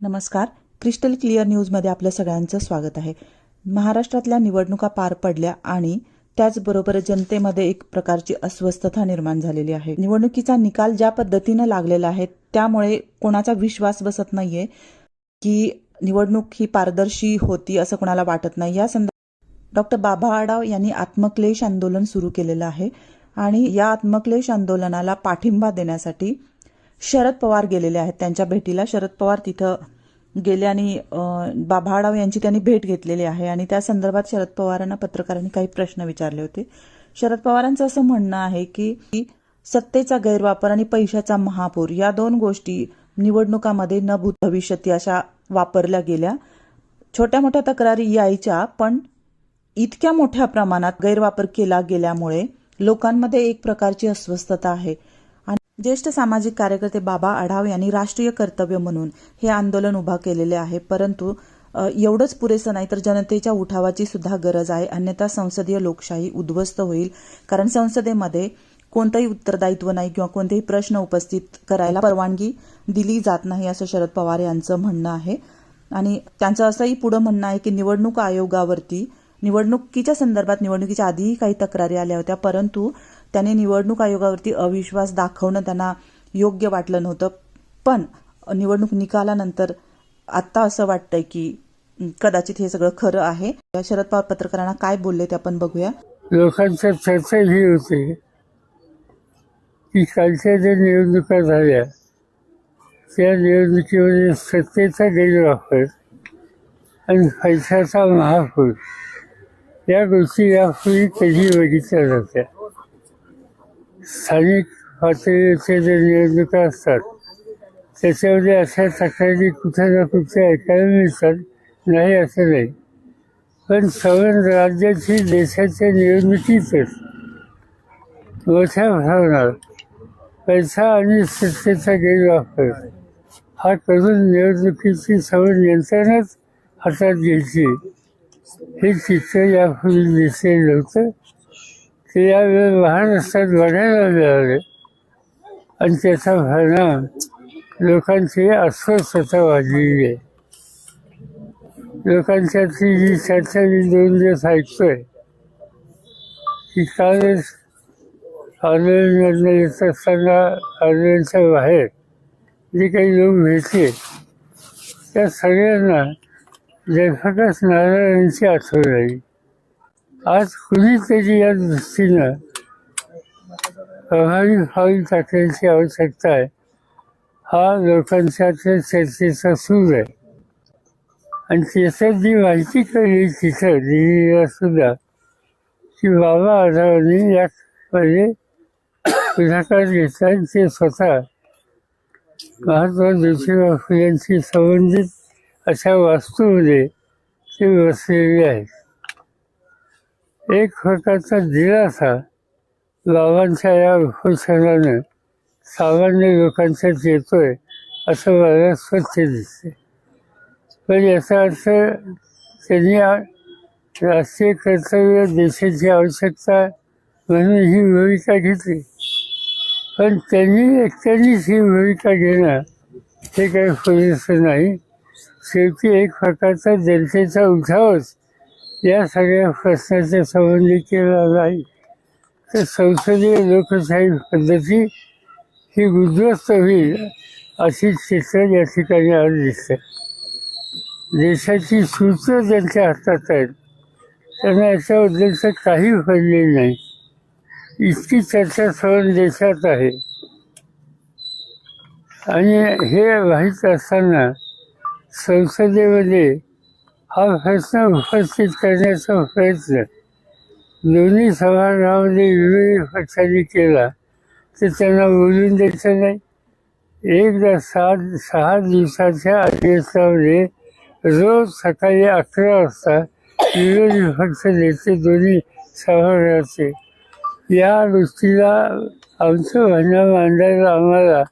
नमस्कार. Crystal clear न्यूजमध्ये आपलं सगळ्यांचं स्वागत आहे. महाराष्ट्रातल्या निवडणुका पार पडल्या आणि त्याचबरोबर जनतेमध्ये एक प्रकारची अस्वस्थता निर्माण झालेली आहे. निवडणुकीचा निकाल ज्या पद्धतीनं लागलेला आहे त्यामुळे कोणाचा विश्वास बसत नाहीये की निवडणूक ही पारदर्शी होती असं कोणाला वाटत नाही. या संदर्भात डॉक्टर बाबा आडाव यांनी आत्मक्लेश आंदोलन सुरू केलेलं आहे आणि या आत्मक्लेश आंदोलनाला पाठिंबा देण्यासाठी शरद पवार गेलेले आहेत. त्यांच्या भेटीला शरद पवार तिथं गेले आणि अं, बाबा यांची त्यांनी भेट घेतलेली आहे आणि त्या संदर्भात शरद पवारांना पत्रकारांनी काही प्रश्न विचारले होते. शरद पवारांचं असं म्हणणं आहे की सत्तेचा गैरवापर आणि पैशाचा महापूर या दोन गोष्टी निवडणुकामध्ये न भूत भविष्यती अशा वापरल्या गेल्या. छोट्या मोठ्या तक्रारी यायच्या पण इतक्या मोठ्या प्रमाणात गैरवापर केला गेल्यामुळे लोकांमध्ये एक प्रकारची अस्वस्थता आहे. ज्येष्ठ सामाजिक कार्यकर्ते बाबा आढाव यांनी राष्ट्रीय कर्तव्य म्हणून हे आंदोलन उभा केलेले आहे. परंतु एवढंच पुरेसं नाही तर जनतेच्या उठावाची सुद्धा गरज आहे. अन्यथा संसदीय लोकशाही उद्ध्वस्त होईल. कारण संसदेमध्ये कोणतंही उत्तरदायित्व नाही किंवा कोणतेही प्रश्न उपस्थित करायला परवानगी दिली जात नाही असं शरद पवार यांचं म्हणणं आहे. आणि त्यांचं असंही पुढं म्हणणं आहे की निवडणूक आयोगावरती निवडणुकीच्या संदर्भात निवडणुकीच्या आधीही काही तक्रारी आल्या होत्या. परंतु त्यांनी निवडणूक आयोगावरती अविश्वास दाखवणं त्यांना योग्य वाटलं नव्हतं. पण निवडणूक निकालानंतर आत्ता असं वाटतंय की कदाचित हे सगळं खरं आहे. या शरद पवार पत्रकारांना काय बोलले ते आपण बघूया. लोकांच्या चर्चा ही होती की कालच्या ज्या निवडणुका झाल्या त्या निवडणुकीमध्ये सत्तेचा गैरवापर आणि पैशाचा महापूर या गोष्टी यापूर्वी कधी बघितल्या जात्या स्थानिक पातळीचे जे निवडणुका असतात त्याच्यामध्ये अशा तक्रारी कुठे ना कुठे ऐकायला मिळतात नाही असं नाही। पण सवन राज्याची देशाच्या निवडणुकीतच मोठ्या भावना पैसा आणि सत्तेचा गैरवापर हा करून निवडणुकीची सवन यंत्रणाच हातात घ्यायची हे चित्र यापूर्वी दिसले नव्हतं की यावेळी महाराष्ट्रात बघायला मिळाले आणि त्याचा परिणाम लोकांची अस्वस्थता वाढलेली आहे लोकांच्यातली जी चर्चा मी दोन दिवस ऐकतोय की कालच आंदोलनमधनं येत असताना आंदोलनच्या बाहेर जे काही लोक भेटले त्या सगळ्यांना लेखकच नारायणांची आठवण आली आज कुणीतरी या दृष्टीनं प्रभावी पाऊल टाकण्याची आवश्यकता आहे. हा लोकांच्या चर्चेचा सूर आहे. आणि त्याच्यात जी माहिती कळली तिथं दिल्लीला सुद्धा की बाबा आढावांनी यामध्ये म्हणजे पुढाकार घेतला आणि ते स्वतः महात्मा ज्योतिबा फुल्यांशी संबंधित अशा वास्तूमध्ये ते बसलेले आहेत. एक प्रकारचा दिलासा बाबांच्या या घोषणानं सामान्य लोकांच्यात येतोय असं मला स्वच्छ दिसते पण याचा अर्थ त्यांनी राष्ट्रीय कर्तव्य देशाची आवश्यकता म्हणून ही भूमिका घेतली. पण त्यांनी एकट्यानेच ही भूमिका घेणं हे काही पुरेसं नाही. शेवटी एक प्रकारचा जनतेचा उठावच या सगळ्या प्रश्नाच्या संबंधी केला नाही. तर संसदीय लोकशाही पद्धती ही उद्ध्वस्त होईल अशी चित्र या ठिकाणी आज दिसते देशाची सूत्र ज्यांच्या हातात आहेत त्यांना याच्याबद्दलचं काही घडले नाही. इतकी चर्चा सहन देशात आहे. आणि हे माहीत असताना संसदेमध्ये हा प्रश्न उपस्थित करण्याचा प्रयत्न दोन्ही सभागृहामध्ये विविध पक्षांनी केला तर त्यांना बोलून द्यायचं नाही एकदा सात सहा दिवसाच्या अधिवेशनामध्ये रोज सकाळी अकरा वाजता विरोधी पक्ष नेते दोन्ही सभागृहाचे या गोष्टीला आमचं म्हणणं मांडायला आम्हाला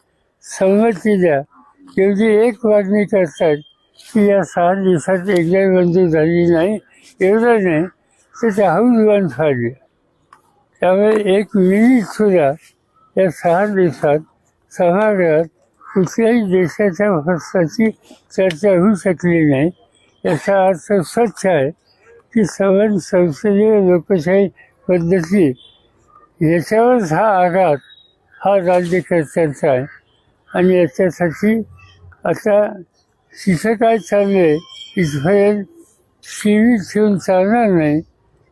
संमती द्या एवढी एक मागणी करतात की या सहा दिवसात एकदाही मंजूर झाली नाही एवढं नाही तर त्या हौजवान झाली. त्यामुळे एक मिनिटसुद्धा या सहा दिवसात सभागृहात कुठल्याही देशाच्या भ्रष्टाची चर्चा होऊ शकली नाही. याचा अर्थ स्वच्छ आहे की सवन संसदीय लोकशाही पद्धती याच्यावरच हा आघात हा राज्यकर्त्यांचा आहे. आणि याच्यासाठी आता तिथं काय चाललंय इथपर्यंत शिवी ठेवून चालणार नाही.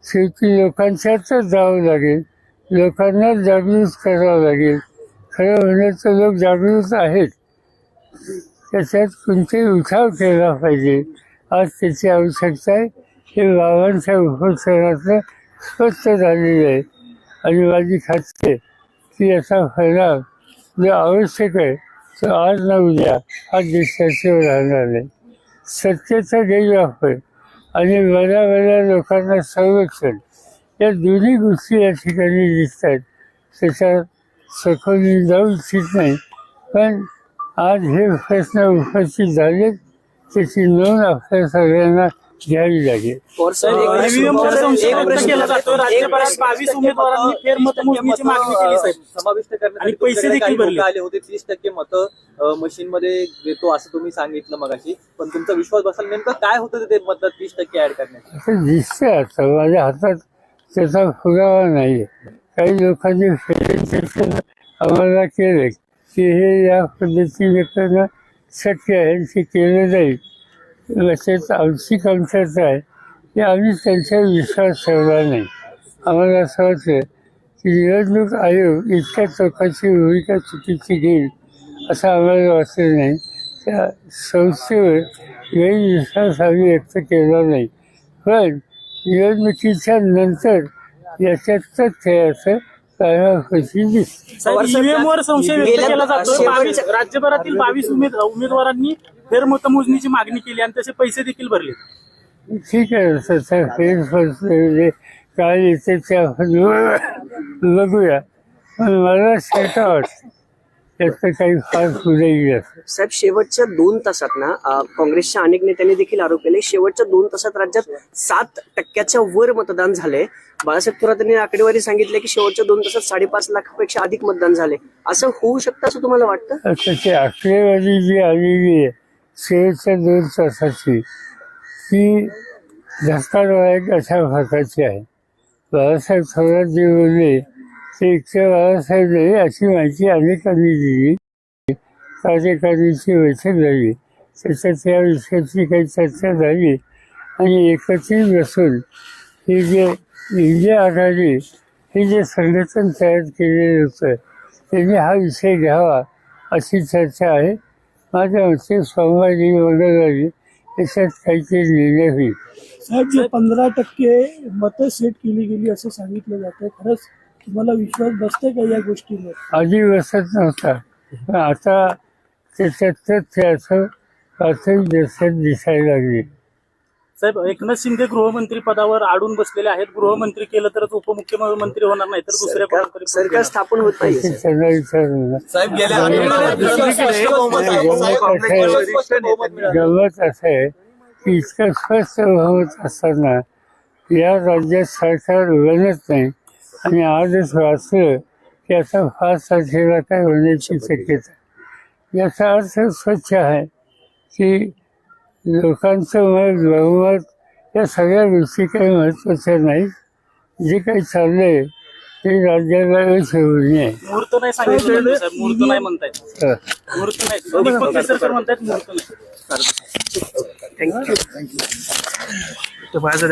शेवटी लोकांच्यातच जावं लागेल. लोकांना जागृत करावं लागेल. खरं म्हणण्याचं लोक जागृत आहेत. त्याच्यात कोणते उठाव केला पाहिजे. आज त्याची आवश्यकता आहे. हे बाबांच्या उपोत्सवातलं स्पष्ट झालेलं आहे. आणि माझी खात्री की याचा फैलाव जो आवश्यक आहे आज ना उद्या हा देशाचे राहणार नाही सत्तेचा गैरवापर आणि बऱ्या बऱ्या लोकांना संरक्षण या दोन्ही गोष्टी या ठिकाणी दिसत आहेत त्याच्यात सखोल जाऊ इच्छित नाही. पण आज हे प्रश्न उपस्थित झाले त्याची नोंद आपल्या सगळ्यांना घ्यावी लागेल ईव्हीएम वर संशय व्यक्त केला जातो राज्यभरात बावीस उमेदवारांनी फेरमतमोजणीची मागणी केली साहेब. समाविष्ट करण्यासाठी आणि पैसे तुमच्याकडे देखील काही भरले. लोकं आले होते तीस टक्के मतं मशीन मध्ये देतो असं तुम्ही सांगितलं मगाशी. पण तुमचा विश्वास बसाल नेमकं काय होतं ते मत तीस टक्के ऍड करण्यात असं दिसतंय आता माझ्या हातात त्याचा पुरावा नाही काही लोकांनी आम्हाला केलं की हे या पद्धतीने करणं शक्य आहे ते केलं जाईल. तसेच आमची कमतरता आहे. की आम्ही त्यांच्यावर विश्वास ठेवला नाही. आम्हाला असं वाटतं की निवडणूक आयोग इतक्या चौकाची भूमिका चुकीची घेईल असं आम्हाला वाटलं नाही. त्या संस्थेवर गैरविश्वास आम्ही व्यक्त केला नाही. पण निवडणुकीच्या नंतर याच्यात तथ्य असं कायमापैकी दिसतं. संशय व्यक्त केला जातो राज्यभरातील बावीस उमेद उमेदवारांनी फेरमतमोजणीची मागणी केली आणि तसे पैसे देखील भरले. ठीक आहे काय येते बघूया. पण मला वाटते. त्याचं काही फार साहेब शेवटच्या दोन तासात ना अ, काँग्रेसच्या अनेक नेत्यांनी देखील आरोप केले. शेवटच्या दोन तासात राज्यात सात टक्क्याच्या वर मतदान झाले. बाळासाहेब थोरात यांनी आकडेवारी सांगितले की शेवटच्या दोन तासात साडेपाच लाखापेक्षा अधिक मतदान झाले. असं होऊ शकतं असं तुम्हाला वाटतं? आकडेवारी जी आलेली आहे शेवटच्या दोन तासाची. ती धक्कादायक अशा भागाची आहे? बाळासाहेब थोरात जे बोलले ते इतके बाळासाहेब झाले अशी माहिती अनेकांनी दिली? कार्यकारिणीची बैठक झाली. त्याच्यात या विषयाची काही चर्चा झाली आणि एकत्रित बसून हे जे इंडिया आघाडी हे जे संघटन तयार केलेलं होतं त्यांनी हा विषय घ्यावा अशी चर्चा आहे. माझ्या मते सोमवारी मंगळवारी याच्यात काहीतरी निर्णय होईल साहेब जे पंधरा टक्के मतं सेट केली गेली असं सांगितलं जातं खरंच तुम्हाला विश्वास बसतोय का या गोष्टीवर? आधी बसत नव्हता. पण आता त्याच्यात असं प्राथमिक दर्शक दिसायला लागले. साहेब एकनाथ शिंदे गृहमंत्री पदावर अडून बसलेले आहेत. गृहमंत्री केलं तरच उपमुख्यमंत्री होणार नाही तर दुसऱ्या सरकार कोणातरी सरकार स्थापन होत नाही. साहेब गमत असं आहे की इतकं स्पष्ट बहुमत असताना या राज्यात सरकार बनत नाही. आणि आजच वाचलं की आता फार तारखेला काय होण्याची शक्यता. याचा अर्थ स्वच्छ आहे की लोकांचं मत बहुमत या सगळ्या गोष्टी काही महत्त्वाच्या नाहीत. जे काही चाललंय ते राज्याला आहे मुहूर्त नाही सांगितलं मुहूर्त नाही म्हणतायत. तर मुहूर्त नाही. दीपक केसरकर म्हणतायत मुहूर्त नाही. थँक्यू. तो माझा